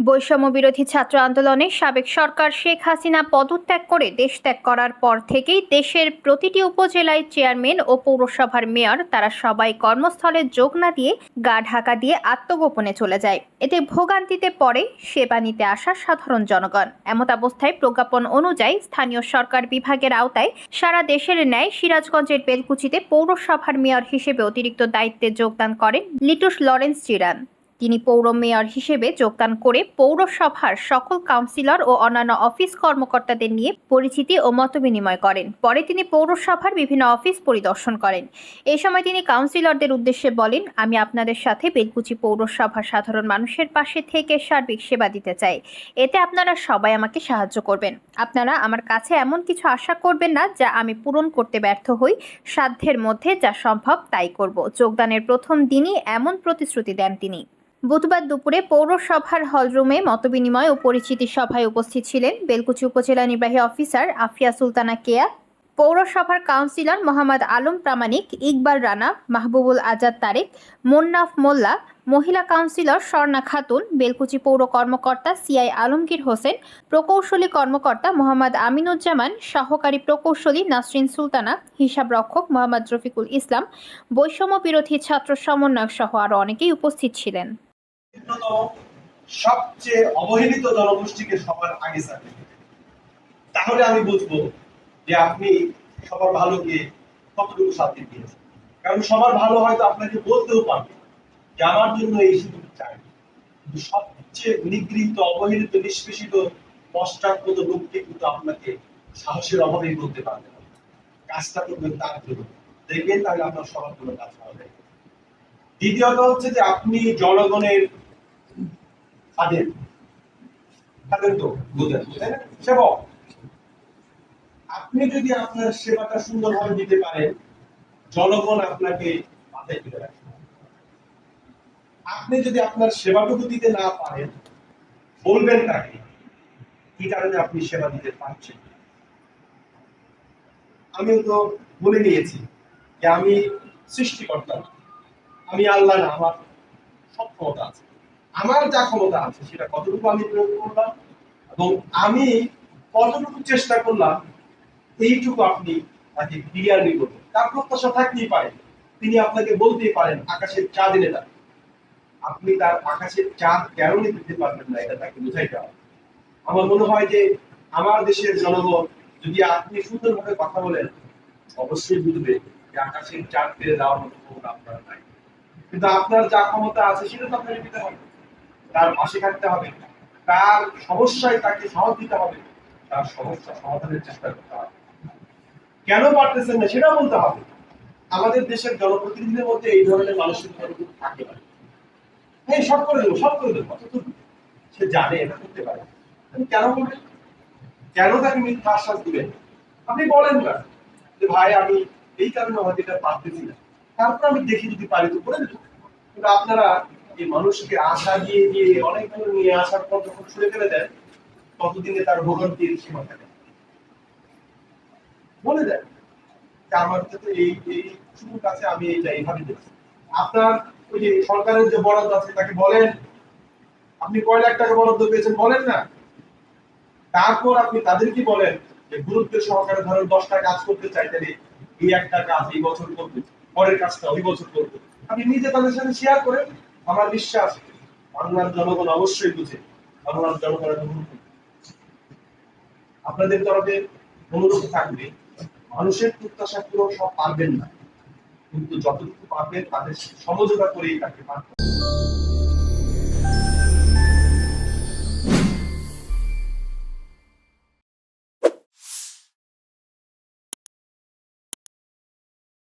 বৈষম্য বিরোধী ছাত্র আন্দোলনে সাবেক সরকার শেখ হাসিনা পদত্যাগ করে দেশ ত্যাগ করার পর থেকেই দেশের প্রতিটি উপজেলায় চেয়ারম্যান ও পৌরসভার মেয়র তারা সবাই কর্মস্থলে যোগ না দিয়ে গা ঢাকা দিয়ে আত্মগোপনে চলে যায়। এতে ভোগান্তিতে পড়ে সেবা নিতে আসা সাধারণ জনগণ। এমত অবস্থায় প্রজ্ঞাপন অনুযায়ী স্থানীয় সরকার বিভাগের আওতায় সারা দেশের ন্যায় সিরাজগঞ্জের বেলকুচিতে পৌরসভার মেয়র হিসেবে অতিরিক্ত দায়িত্বে যোগদান করেন লিটুস লরেন্স চিরান। তিনি পৌর মেয়র হিসেবে যোগদান করে পৌরসভার সকল কাউন্সিলর ও অন্যান্য অফিস কর্মকর্তাদের নিয়ে পরিচিতি ও মতবিনিময় করেন। পরে তিনি পৌরসভার বিভিন্ন অফিস পরিদর্শন করেন। এই সময় তিনি কাউন্সিলরদের উদ্দেশ্যে বলেন, আমি আপনাদের সাথে বেলকুচি পৌরসভার সাধারণ মানুষের পাশে থেকে সার্বিক সেবা দিতে চাই। এতে আপনারা সবাই আমাকে সাহায্য করবেন। আপনারা আমার কাছে এমন কিছু আশা করবেন না, যা আমি পূরণ করতে ব্যর্থ হই। সাধ্যের মধ্যে যা সম্ভব তাই করব। যোগদানের প্রথম দিনই এমন প্রতিশ্রুতি দেন তিনি। বুধবার দুপুরে পৌরসভার হলরুমে মতবিনিময় ও পরিচিতি সভায় উপস্থিত ছিলেন বেলকুচি উপজেলা নির্বাহী অফিসার আফিয়া সুলতানা কেয়া, পৌরসভার কাউন্সিলর মোহাম্মদ আলম প্রামাণিক, ইকবাল রানা, মাহবুবুল আজাদ তারেক, মোন্নাফ মোল্লা, মহিলা কাউন্সিলর স্বর্ণা খাতুন, বেলকুচি পৌর কর্মকর্তা সিআই আলমগীর হোসেন, প্রকৌশলী কর্মকর্তা মোহাম্মদ আমিনুজ্জামান, সহকারী প্রকৌশলী নাসরিন সুলতানা, হিসাব রক্ষক মোহাম্মদ রফিকুল ইসলাম, বৈষম্য বিরোধী ছাত্র সমন্বয়ক সহ আরও অনেকেই উপস্থিত ছিলেন। সবচেয়ে অবহেলিত জনগোষ্ঠীকে সবার আগে তাহলে আমি বুঝব যে আপনি সবার ভালোকে কতটুকু শান্তি দিয়েছেন। কারণ সবার ভালো হয়তো আপনাকে বলতেও পারবে যে আমার জন্য এই সুযোগ চাই। সবচেয়ে নিগৃহীত, অবহেলিত, নিষ্পেষিত, পশ্চাৎপদ লোককে কিন্তু আপনাকে সাহসের অভাবেই পারবে না। কাজটা করবেন তার জন্য। দেখবেন তাহলে আপনার সবার জন্য কাজ হবে দ্বিতীয়ত হচ্ছে যে আপনি জনগণের খাদেন খাদেন তো বুঝেন তাই না? সেবক। আপনি যদি আপনার সেবাটা সুন্দরভাবে দিতে পারেন, জনগণ আপনাকে মাথায় তুলে রাখবে আপনি যদি আপনার সেবাটুকু দিতে না পারেন, বলবেন তাকে কি কারণে আপনি সেবা দিতে পারছেন না। আমিও তো বলে নিয়েছি যে আমি সৃষ্টিকর্তা আমি আল্লাহ না আমার সব ক্ষমতা আছে। আমার যা ক্ষমতা আছে সেটা কতটুকু আমি প্রয়োগ করলাম এবং আমি কতটুকু চেষ্টা করলাম, এইটুকু আপনি তাকে ক্লিয়ারলি করবেন তার প্রত্যাশা থাকতেই পারে। তিনি আপনাকে বলতেই পারেন, আকাশের চাঁদ এনে দেন আপনি তার আকাশের চাঁদ কেন দিতে পারবেন না, এটা তাকে বুঝাইতে হবে। আমার মনে হয় যে আমার দেশের জনগণ যদি আপনি সুন্দরভাবে কথা বলেন, অবশ্যই বুঝবে যে আকাশের চাঁদ পেরে দেওয়ার মতো ক্ষমতা আপনার নাই। কিন্তু আপনার যা ক্ষমতা আছে সেটা তো আপনাকে দিতে হবে। তার পাশে থাকতে হবে। তার সমস্যায় তাকে সাহস দিতে হবে। তার সমস্যা সমাধানের চেষ্টা করতে হবে। কেন পারতেছেন না সেটা বলতে হবে। আমাদের দেশের জনপ্রতিনিধিদের মধ্যে এই ধরনের মানসিক থাকে না। হ্যাঁ সব করে দেবো, সব করে দেবো অথচ সে জানে, এটা করতে পারে। কেন করবেন কেন তাকে মিথ্যা আশ্বাস দিবেন? আপনি বলেন না যে, ভাই, আমি এই কারণে হয়তো এটা পারতেছি না। তারপর আমি দেখি যদি পারি তো করে দেবো। কিন্তু আপনারা এই মানুষকে আশা দিয়ে দিয়ে অনেক দূর নিয়ে আসার পর যখন ছুড়ে ফেলে দেন ততদিনে তার ভোগান্তির সীমা থাকে। বলে দেন যে আমার তো এই এই সুযোগ আছে আমি এইটা এইভাবে দেখছি। আপনার ওই যে সরকারের যে বরাদ্দ আছে, তাকে বলেন, আপনি কয় লাখ টাকা বরাদ্দ পেয়েছেন বলেন না। তারপর আপনি তাদেরকে বলেন যে গুরুত্ব সহকারে ধরেন দশটা কাজ করতে চাই, তাহলে এই একটা কাজ এই বছর করবে, পরের কাজটা ওই বছর করবে। আপনি নিজে তাদের সাথে শেয়ার করেন আমার বিশ্বাস, বাংলার জনগণ অবশ্যই বুঝে বাংলার জনগণের করবে। আপনাদের তরফে অনুরোধ থাকবে, মানুষের প্রত্যাশা পুরো সব পারবেন না কিন্তু যতটুকু পারবেন, তাদের সমঝোতা করেই তাকে পারবেন